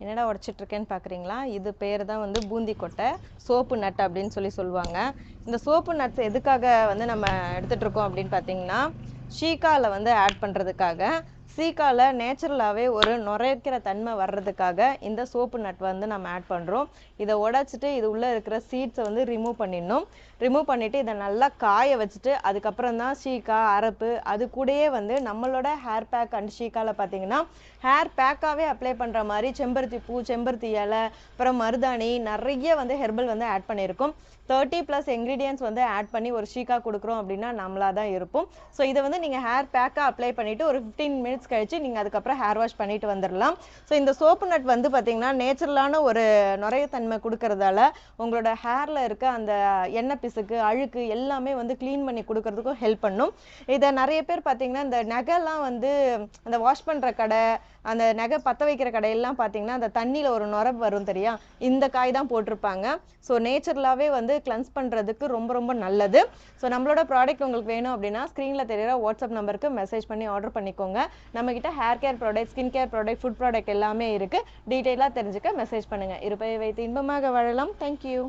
என்னடா உடச்சிட்ருக்கேன்னு பார்க்குறீங்களா? இது பேர் தான் வந்து பூந்தி கொட்டை சோப்பு நட் அப்படின்னு சொல்லி சொல்லுவாங்க. இந்த சோப்பு நட்ஸ் எதுக்காக வந்து நம்ம எடுத்துகிட்ருக்கோம் அப்படின்னு பார்த்தீங்கன்னா ஷீக்காவில் வந்து ஆட் பண்ணுறதுக்காக சீக்காவில் நேச்சுரலாகவே ஒரு நுரைக்கிற தன்மை வர்றதுக்காக இந்த சோப்பு நட் வந்து நம்ம ஆட் பண்ணுறோம் இதை உடச்சிட்டு இது உள்ளே இருக்கிற சீட்ஸை வந்து ரிமூவ் பண்ணிடணும். ரிமூவ் பண்ணிவிட்டு இதை நல்லா காய வச்சுட்டு அதுக்கப்புறம் தான் ஷீக்கா அரப்பு அது கூடயே வந்து நம்மளோட ஹேர் பேக் அண்ட் ஷீக்காவில் பார்த்தீங்கன்னா ஹேர் பேக்காகவே அப்ளை பண்ணுற மாதிரி செம்பருத்தி பூ செம்பருத்தி இலை அப்புறம் மருதாணி நிறைய வந்து ஹெர்பல் வந்து ஆட் பண்ணியிருக்கோம். தேர்ட்டி ப்ளஸ் இன்க்ரீடியன்ஸ் வந்து ஆட் பண்ணி ஒரு ஷீக்கா கொடுக்குறோம் அப்படின்னா நம்மளா தான் இருப்போம். ஸோ இதை வந்து நீங்கள் ஹேர் பேக்காக அப்ளை பண்ணிவிட்டு ஒரு ஃபிஃப்டீன் மினிட்ஸ் கழிச்சு நீங்கள் அதுக்கப்புறம் ஹேர் வாஷ் பண்ணிட்டு வந்துடலாம் ஸோ இந்த சோப்பு நட் வந்து பார்த்திங்கன்னா நேச்சுரலான ஒரு நுரையத்தன்மை கொடுக்கறதால உங்களோட ஹேரில் இருக்க அந்த எண்ணெய் பிசுக்கு அழுக்கு எல்லாமே வந்து க்ளீன் பண்ணி கொடுக்கறதுக்கும் ஹெல்ப் பண்ணும். இதை நிறைய பேர் பார்த்தீங்கன்னா இந்த நகைலாம் வந்து அந்த வாஷ் பண்ணுற கடை அந்த நகை பற்ற வைக்கிற கடையெல்லாம் பார்த்தீங்கன்னா அந்த தண்ணியில் ஒரு நுரப் வரும் தெரியா? இந்த காய் தான் போட்டிருப்பாங்க. ஸோ நேச்சுரலாகவே வந்து கிளன்ஸ் பண்ணுறதுக்கு ரொம்ப ரொம்ப நல்லது. ஸோ நம்மளோட ப்ராடக்ட் உங்களுக்கு வேணும் அப்படின்னா ஸ்க்ரீனில் தெரியிற வாட்ஸ்அப் நம்பருக்கு மெசேஜ் பண்ணி ஆர்டர் பண்ணிக்கோங்க. நம்மக்கிட்ட hair care product skin care product food product எல்லாமே இருக்குது டீட்டெயிலாக தெரிஞ்சுக்க மெசேஜ் பண்ணுங்கள் இருப்பை வைத்து இன்பமாக வாழலாம். தேங்க்யூ